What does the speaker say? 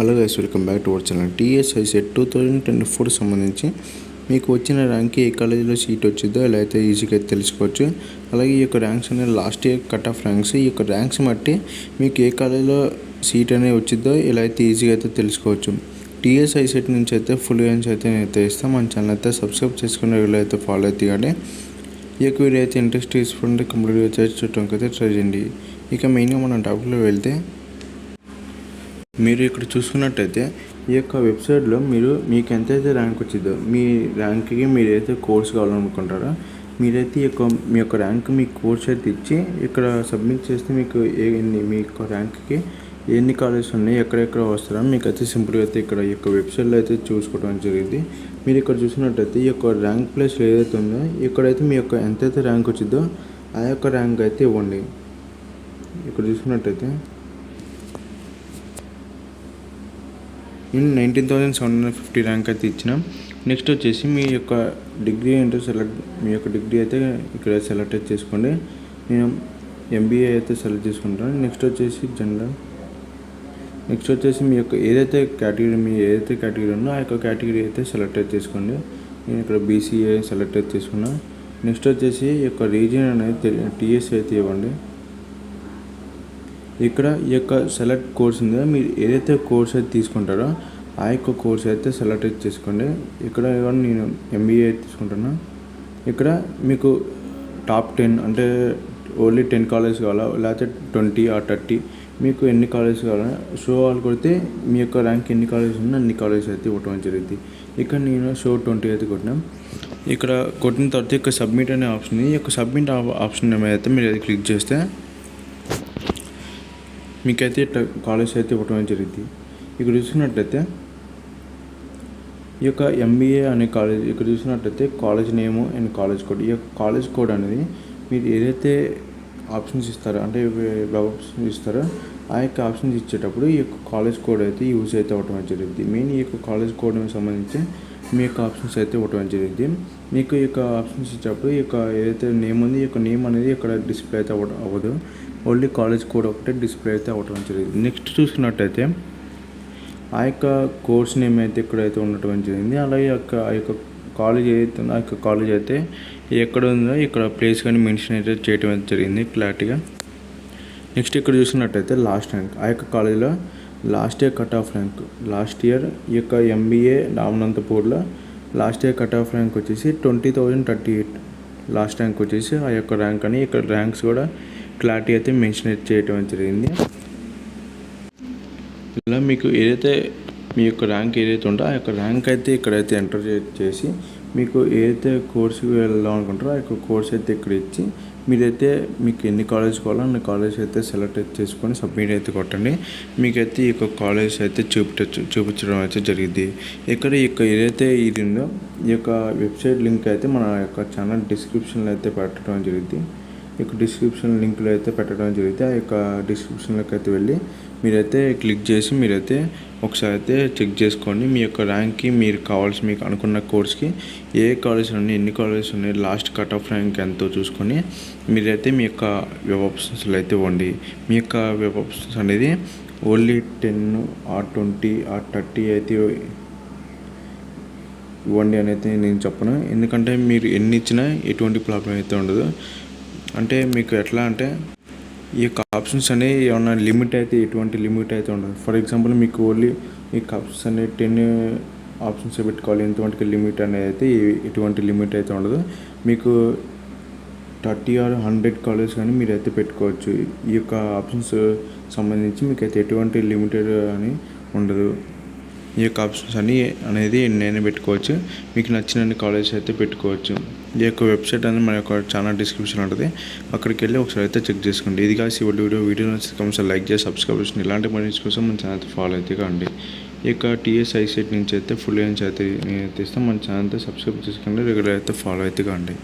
Hello guys welcome back to our channel TS ICET two thousand twenty four సంబంధించి మీకు వచ్చిన rank ఏ కాలేజీలో seat వచ్చిందో ఎలా అయితే ఈజీగా అయితే తెలుసుకోవచ్చు. అలాగే ఈ యొక్క ర్యాంక్స్ అనేది last year cut off ranks ఈ యొక్క ర్యాంక్స్ బట్టి మీకు ఏ కాలేజీలో సీట్ అనేది వచ్చిందో ఎలా అయితే ఈజీగా అయితే తెలుసుకోవచ్చు. టీఎస్ఐ సెట్ నుంచి అయితే ఫుల్ గైన్స్ అయితే నేను అయితే ఇస్తాను మన ఛానల్ అయితే సబ్స్క్రైబ్ చేసుకుని రెగ్యులర్ అయితే ఫాలో అయితే కానీ ఈ యొక్క వీడియో అయితే ఇంట్రెస్ట్ తీసుకుంటే కంప్లీట్గా చేసి చూడటానికి అయితే ట్రై చేయండి. ఇక మెయిన్గా మనం టాపిక్లో వెళ్తే మీరు ఇక్కడ చూసుకున్నట్టయితే ఈ యొక్క వెబ్సైట్లో మీరు మీకు ఎంతైతే ర్యాంక్ వచ్చిందో మీ ర్యాంక్కి మీరు అయితే కోర్స్ కావాలనుకుంటారో మీరైతే ఈ యొక్క మీ యొక్క ర్యాంక్ మీ కోర్స్ అయితే ఇచ్చి ఇక్కడ సబ్మిట్ చేస్తే మీకు ఏ మీ యొక్క ర్యాంక్కి ఎన్ని కాలేజెస్ ఉన్నాయి ఎక్కడెక్కడ వస్తారో మీకు అయితే సింపుల్గా అయితే ఇక్కడ ఈ యొక్క వెబ్సైట్లో అయితే చూసుకోవడం జరిగింది. మీరు ఇక్కడ చూసినట్టయితే ఈ యొక్క ర్యాంక్ ప్లేస్ ఏదైతే ఉందో ఇక్కడైతే మీ యొక్క ఎంతైతే ర్యాంక్ వచ్చిందో ఆ యొక్క ర్యాంక్ అయితే ఇవ్వండి. ఇక్కడ చూసుకున్నట్టయితే నేను nineteen thousand seven hundred fifty rank అయితే ఇచ్చిన. నెక్స్ట్ వచ్చేసి మీ యొక్క డిగ్రీ ఏంటో సెలెక్ట్ మీ యొక్క డిగ్రీ అయితే ఇక్కడ సెలెక్ట్ అయితే చేసుకోండి. నేను ఎంబీఏ అయితే సెలెక్ట్ చేసుకుంటాను. నెక్స్ట్ వచ్చేసి జనరల్ నెక్స్ట్ వచ్చేసి మీ యొక్క ఏదైతే కేటగిరీ మీ ఏదైతే కేటగిరీ ఉందో ఆ యొక్క కేటగిరీ అయితే సెలెక్ట్ అయితే చేసుకోండి. నేను ఇక్కడ బీసీఏ సెలెక్ట్ అయితే నెక్స్ట్ వచ్చేసి యొక్క రీజియన్ అనేది టీఎస్ అయితే ఇవ్వండి. ఇక్కడ ఈ యొక్క సెలెక్ట్ కోర్స్ ఉందో మీరు ఏదైతే కోర్స్ అయితే తీసుకుంటారో ఆ యొక్క కోర్స్ అయితే సెలెక్ట్ అయితే చేసుకోండి. ఇక్కడ నేను ఎంబీఏ తీసుకుంటున్నా. ఇక్కడ మీకు టాప్ టెన్ అంటే ఓన్లీ టెన్ కాలేజ్ కావాలా లేకపోతే ట్వంటీ ఆ థర్టీ మీకు ఎన్ని కాలేజ్ కావాలా? షో వాళ్ళు కొడితే మీ యొక్క ర్యాంక్ ఎన్ని కాలేజ్ ఉన్నా అన్ని కాలేజ్ అయితే ఇవ్వటం జరిగింది ఇక్కడ నేను షో ట్వంటీ అయితే కొట్టినా. ఇక్కడ కొట్టిన తర్వాత ఇక్కడ సబ్మిట్ అనే ఆప్షన్ ఈ యొక్క సబ్మిట్ ఆప్షన్ ఏమైతే మీరు అది క్లిక్ చేస్తే మీకైతే ఇట్లా కాలేజ్ అయితే ఇవ్వడం జరిగింది. ఇక్కడ చూసినట్టయితే ఈ యొక్క ఎంబీఏ అనే కాలేజ్ ఇక్కడ చూసినట్టయితే college name and college code ఈ యొక్క కాలేజ్ కోడ్ అనేది మీరు ఏదైతే ఆప్షన్స్ ఇస్తారో అంటే ఆప్షన్స్ ఇస్తారో ఆ యొక్క ఆప్షన్స్ ఇచ్చేటప్పుడు ఈ యొక్క కాలేజ్ కోడ్ అయితే యూజ్ అయితే అవ్వటం జరిగింది. మెయిన్ ఈ యొక్క కాలేజ్ కోడ్ సంబంధించి మీ యొక్క ఆప్షన్స్ అయితే ఇవ్వటం జరిగింది. మీకు ఈ యొక్క ఆప్షన్స్ ఇచ్చేటప్పుడు ఈ యొక్క ఏదైతే నేమ్ ఉంది ఈ యొక్క నేమ్ అనేది ఇక్కడ డిస్ప్లే అయితే అవ్వదు. ఓన్లీ కాలేజ్ కోడ్ ఒకటే డిస్ప్లే అయితే అవటం జరిగింది. నెక్స్ట్ చూసుకున్నట్టయితే ఆ యొక్క కోర్స్ నేమ్ అయితే ఇక్కడైతే ఉండటం జరిగింది. అలాగే యొక్క ఆ యొక్క కాలేజ్ ఏదైతే ఉందో ఆ యొక్క కాలేజ్ అయితే ఎక్కడ ఉందో ఇక్కడ ప్లేస్ కానీ మెన్షన్ అయితే చేయటం అయితే జరిగింది క్లారిటీగా. నెక్స్ట్ ఇక్కడ చూసినట్టయితే లాస్ట్ ర్యాంక్. ఆ యొక్క కాలేజీలో last year cut off rank. Last year ఈ యొక్క MBA రామనంతపూర్లో last year cut off rank వచ్చేసి twenty thousand thirty eight. Last rank వచ్చేసి ఆ యొక్క ర్యాంక్ అని ఇక్కడ ర్యాంక్స్ కూడా క్లారిటీ అయితే మెన్షన్ చేయటం జరిగింది. ఇలా మీకు ఏదైతే మీ యొక్క ర్యాంక్ ఏదైతే ఉందో ఆ యొక్క ర్యాంక్ అయితే ఇక్కడైతే ఎంటర్ చేసి మీకు ఏదైతే కోర్సుకి వెళ్దాం అనుకుంటారో ఆ యొక్క కోర్స్ అయితే ఇక్కడ ఇచ్చి మీరైతే మీకు ఎన్ని కాలేజ్ కావాలో అన్ని కాలేజ్ అయితే సెలెక్ట్ చేసుకొని సబ్మిట్ అయితే కొట్టండి. మీకైతే ఈ యొక్క కాలేజ్ అయితే చూపించచ్చు చూపించడం అయితే జరిగింది. ఇక్కడ ఈ యొక్క ఏదైతే ఇది ఉందో ఈ యొక్క వెబ్సైట్ లింక్ అయితే మన యొక్క ఛానల్ డిస్క్రిప్షన్లో అయితే పెట్టడం జరిగింది. ఈ యొక్క డిస్క్రిప్షన్ లింక్లో అయితే పెట్టడం జరిగితే ఆ యొక్క డిస్క్రిప్షన్లోకి అయితే వెళ్ళి మీరైతే క్లిక్ చేసి మీరైతే ఒకసారి అయితే చెక్ చేసుకోండి. మీ యొక్క ర్యాంక్కి మీరు కావాల్సి మీకు అనుకున్న కోర్స్కి ఏ కాలేజెస్ ఉన్నాయి ఎన్ని కాలేజెస్ ఉన్నాయి లాస్ట్ కట్ ఆఫ్ ర్యాంక్ ఎంతో చూసుకొని మీరైతే మీ యొక్క వెబ్ ఆప్షన్స్లో అయితే ఇవ్వండి. మీ యొక్క వెబ్ ఆప్షన్స్ అనేది only ten or twenty or thirty అయితే ఇవ్వండి అయితే నేను చెప్పను. ఎందుకంటే మీరు ఎన్ని ఇచ్చినా ఎటువంటి ప్రాబ్లం అయితే ఉండదు. అంటే మీకు ఎట్లా అంటే ఈ యొక్క ఆప్షన్స్ అనేవి ఏమన్నా లిమిట్ అయితే ఎటువంటి లిమిట్ అయితే ఉండదు. ఫర్ ఎగ్జాంపుల్ మీకు ఓన్లీ ఈ ఆప్షన్స్ అనేవి టెన్ ఆప్షన్స్ పెట్టుకోవాలి. ఎంతమందికి లిమిట్ అనేది అయితే ఎటువంటి లిమిట్ అయితే ఉండదు. మీకు థర్టీ ఆర్ హండ్రెడ్ కాలేజ్ కానీ మీరు అయితే పెట్టుకోవచ్చు. ఈ యొక్క ఆప్షన్స్ సంబంధించి మీకు అయితే ఎటువంటి లిమిటెడ్ అని ఉండదు. ఈ యొక్క ఆప్షన్స్ అన్ని అనేది నేనే పెట్టుకోవచ్చు. మీకు నచ్చిన కాలేజ్ అయితే పెట్టుకోవచ్చు. ఈ యొక్క వెబ్సైట్ అనేది మన యొక్క ఛానల్ డిస్క్రిప్షన్ ఉంటుంది. అక్కడికి వెళ్ళి ఒకసారి అయితే చెక్ చేసుకోండి. ఇది కాసి వీడియో వీడియో వీడియో నచ్చితే లైక్ చేసి సబ్స్క్రైబ్ చేసి ఇలాంటి మనీ కోసం మన ఛానల్ ఫాలో అయితే కాండి. ఈ యొక్క టీఎస్ఐ సైట్ నుంచి అయితే ఫుల్ నుంచి అయితే నేను అయితే ఇస్తాను మన ఛానల్ అయితే సబ్స్క్రైబ్ చేసుకోండి. రెగ్యులర్ అయితే ఫాలో అయితే కాండి.